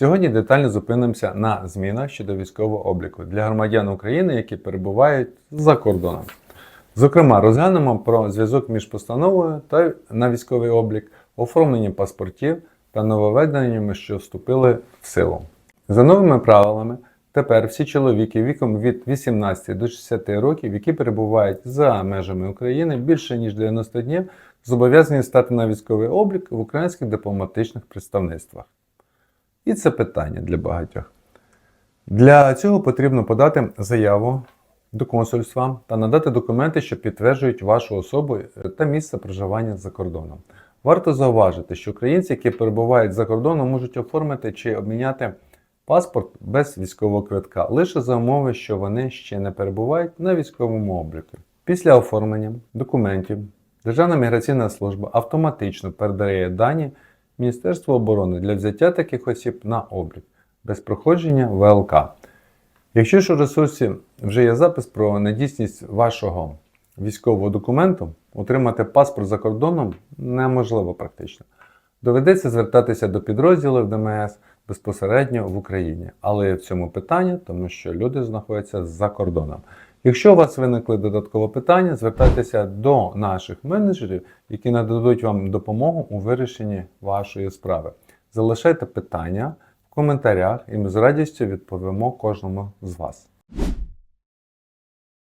Сьогодні детально зупинимося на змінах щодо військового обліку для громадян України, які перебувають за кордоном. Зокрема, розглянемо про зв'язок між постановою та на військовий облік, оформленням паспортів та нововведеннями, що вступили в силу. За новими правилами, тепер всі чоловіки віком від 18 до 60 років, які перебувають за межами України більше ніж 90 днів, зобов'язані стати на військовий облік в українських дипломатичних представництвах. І це питання для багатьох. Для цього потрібно подати заяву до консульства та надати документи, що підтверджують вашу особу та місце проживання за кордоном. Варто зауважити, що українці, які перебувають за кордоном, можуть оформити чи обміняти паспорт без військового квитка, лише за умови, що вони ще не перебувають на військовому обліку. Після оформлення документів Державна міграційна служба автоматично передає дані Міністерству оборони для взяття таких осіб на облік без проходження ВЛК. Якщо ж у ресурсі вже є запис про недійсність вашого військового документу, отримати паспорт за кордоном неможливо практично. Доведеться звертатися до підрозділів ДМС безпосередньо в Україні, але в цьому питанні, тому що люди знаходяться за кордоном. Якщо у вас виникли додаткові питання, звертайтеся до наших менеджерів, які нададуть вам допомогу у вирішенні вашої справи. Залишайте питання в коментарях, і ми з радістю відповімо кожному з вас.